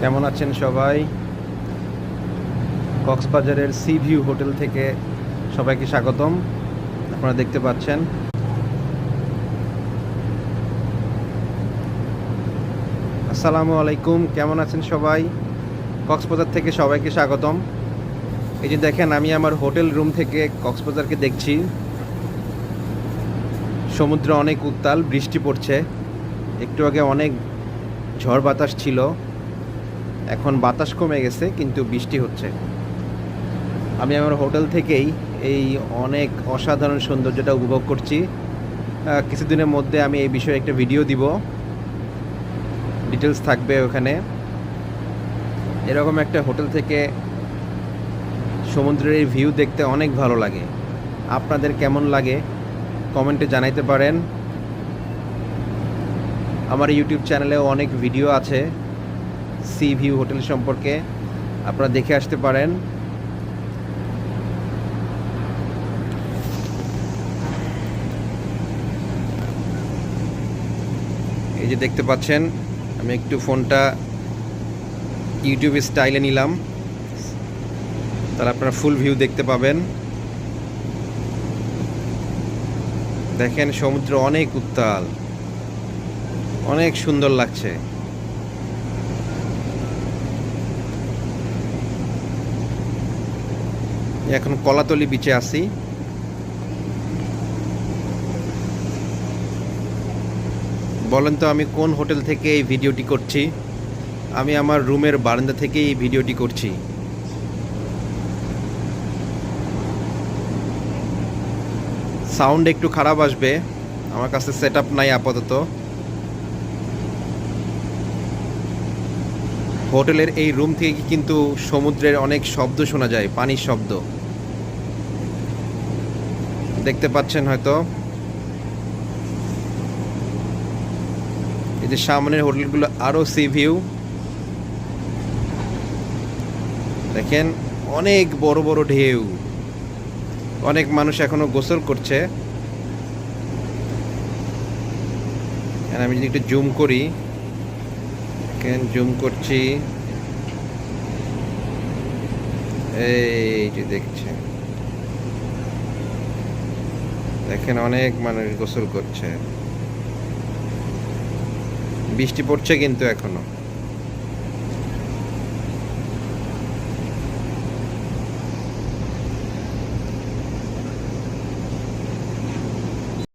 কেমন আছেন সবাই? কক্সবাজারের সি ভিউ হোটেল থেকে সবাইকে স্বাগতম। আপনারা দেখতে পাচ্ছেন। আসসালামু আলাইকুম, কেমন আছেন সবাই? কক্সবাজার থেকে সবাইকে স্বাগতম। এই যে দেখেন, আমি আমার হোটেল রুম থেকে কক্সবাজারকে দেখছি। সমুদ্র অনেক উত্তাল, বৃষ্টি পড়ছে। একটু আগে অনেক ঝড় বাতাস ছিল। এখন বাতাস কমে গেছে, কিন্তু বৃষ্টি হচ্ছে। আমি আমার হোটেল থেকেই এই অনেক অসাধারণ সৌন্দর্যটা উপভোগ করছি। কিছুদিনের মধ্যে আমি এই বিষয়ে একটা ভিডিও দিব। ডিটেলস থাকবে ওখানে। এরকম একটা হোটেল থেকে সমুদ্রের ভিউ দেখতে অনেক ভালো লাগে। আপনাদের কেমন লাগে? কমেন্টে জানাইতে পারেন। আমার ইউটিউব চ্যানেলেও অনেক ভিডিও আছে। সি ভিউ হোটেল সম্পর্কে আপনারা দেখে আসতে পারেন। এই যে দেখতে পাচ্ছেন, আমি একটু ফোনটা ইউটিউব স্টাইলে নিলাম। তাহলে আপনারা ফুল ভিউ দেখতে পাবেন। দেখেন সমুদ্র অনেক উত্তাল, অনেক সুন্দর লাগছে। এখন কলাতলি বিচে আছি। বলেন তো আমি কোন হোটেল থেকে এই ভিডিওটি করছি? আমি আমার রুমের বারান্দা থেকে এই ভিডিওটি করছি। সাউন্ড একটু খারাপ আসবে। আমার কাছে সেট নাই আপাতত। হোটেলের এই রুম থেকে কিন্তু সমুদ্রের অনেক শব্দ শোনা যায়, পানির শব্দ। দেখতে পাচ্ছেন হয়তো। এই যে সামনের হোটেলগুলো আরও সি ভিউ। দেখেন, অনেক বড় বড় ঢেউ। অনেক মানুষ এখনও গোসল করছে। আমি যদি একটু জুম করি। দেখেন, জুম করছি। এই যে দেখছেন। দেখেন অনেক মানুষ গোসল করছে। বৃষ্টি পড়ছে কিন্তু এখনও।